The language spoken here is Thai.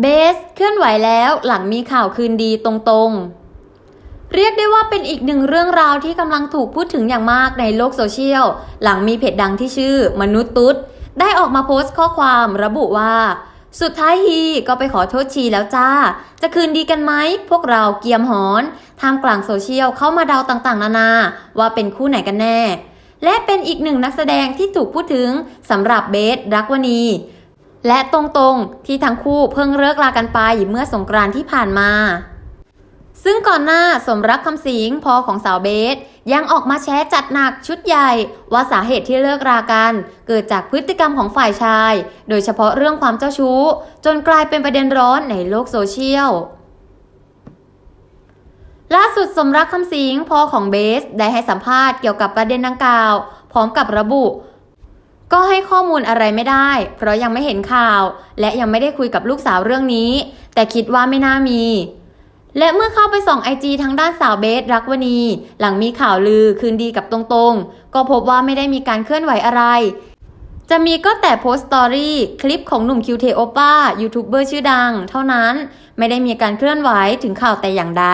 เบสเคลื่อนไหวแล้วหลังมีข่าวคืนดีตรงๆ เรียกได้ว่าเป็นอีกหนึ่งเรื่องราวที่กำลังถูกพูดถึงอย่างมากในโลกโซเชียล หลังมีเพจดังที่ชื่อมนุษย์ตุ๊ด ได้ออกมาโพสต์ข้อความระบุว่า สุดท้ายฮีก็ไปขอโทษชีแล้วจ้า จะคืนดีกันไหม พวกเราเกียมหอนท่ามกลางโซเชียลเข้ามาเดาต่างๆ นานา ว่าเป็นคู่ไหนกันแน่ และเป็นอีกหนึ่งนักแสดงที่ถูกพูดถึงสำหรับเบสรักวณี และตรงๆที่ทั้งคู่เพิ่งเลิกลากันไปเมื่อสงกรานต์ที่ผ่านมา ซึ่งก่อนหน้าสมรักคำสิงพ่อของสาวเบส ยังออกมาแชร์จัดหนักชุดใหญ่ ว่าสาเหตุที่เลิกรากัน เกิดจากพฤติกรรมของฝ่ายชาย โดยเฉพาะเรื่องความเจ้าชู้ จนกลายเป็นประเด็นร้อนในโลกโซเชียลล่าสุดสมรักคำสิงพ่อของเบส ได้ให้สัมภาษณ์เกี่ยวกับประเด็นดังกล่าว พร้อมกับระบุ ก็ให้ข้อมูลอะไรไม่ได้ เพราะยังไม่เห็นข่าว และยังไม่ได้คุยกับลูกสาวเรื่องนี้ แต่คิดว่าไม่น่ามี และเมื่อเข้าไปส่องไอจีทางด้านสาวเบสรักวณีหลังมีข่าวลือคืนดีกับตรงๆ ก็พบว่าไม่ได้มีการเคลื่อนไหวอะไร จะมีก็แต่โพสต์สตอรี่คลิปของหนุ่มคิวเทโอป้ายูทูบเบอร์ชื่อดัง เท่านั้นไม่ได้มีการเคลื่อนไหวถึงข่าวแต่อย่างใด